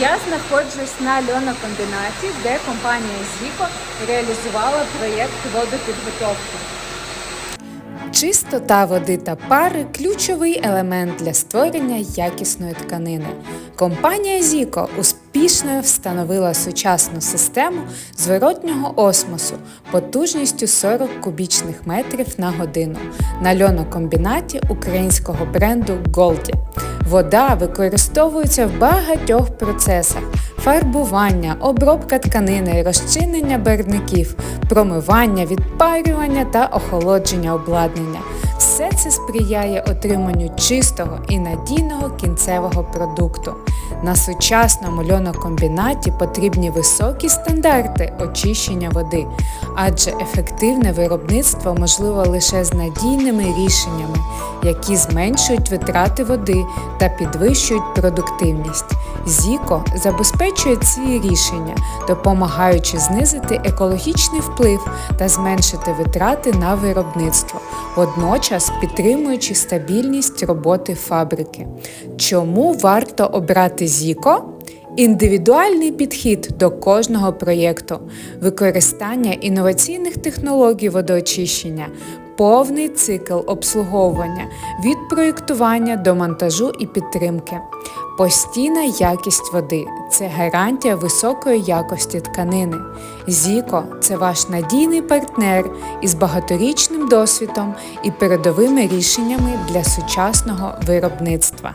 Я знаходжусь на льонокомбінаті, де компанія Зіко реалізувала проєкт водопідготовки. Чистота води та пари ключовий елемент для створення якісної тканини. Компанія Зіко успішно встановила сучасну систему зворотнього осмосу потужністю 40 кубічних метрів на годину на льонокомбінаті українського бренду Голді. Вода використовується в багатьох процесах: фарбування, обробка тканини, розчинення барвників, промивання, відпарювання та охолодження обладнання. Все це сприяє отриманню чистого і надійного кінцевого продукту. На сучасному льонокомбінаті потрібні високі стандарти очищення води, адже ефективне виробництво можливо лише з надійними рішеннями, які зменшують витрати води та підвищують продуктивність. Зіко забезпечує ці рішення, допомагаючи знизити екологічний вплив та зменшити витрати на виробництво, водночас підтримуючи стабільність роботи фабрики. Чому варто обрати Зіко? Індивідуальний підхід до кожного проєкту, використання інноваційних технологій водоочищення, повний цикл обслуговування від проєктування до монтажу і підтримки. Постійна якість води це гарантія високої якості тканини. Зіко це ваш надійний партнер із багаторічним досвідом і передовими рішеннями для сучасного виробництва.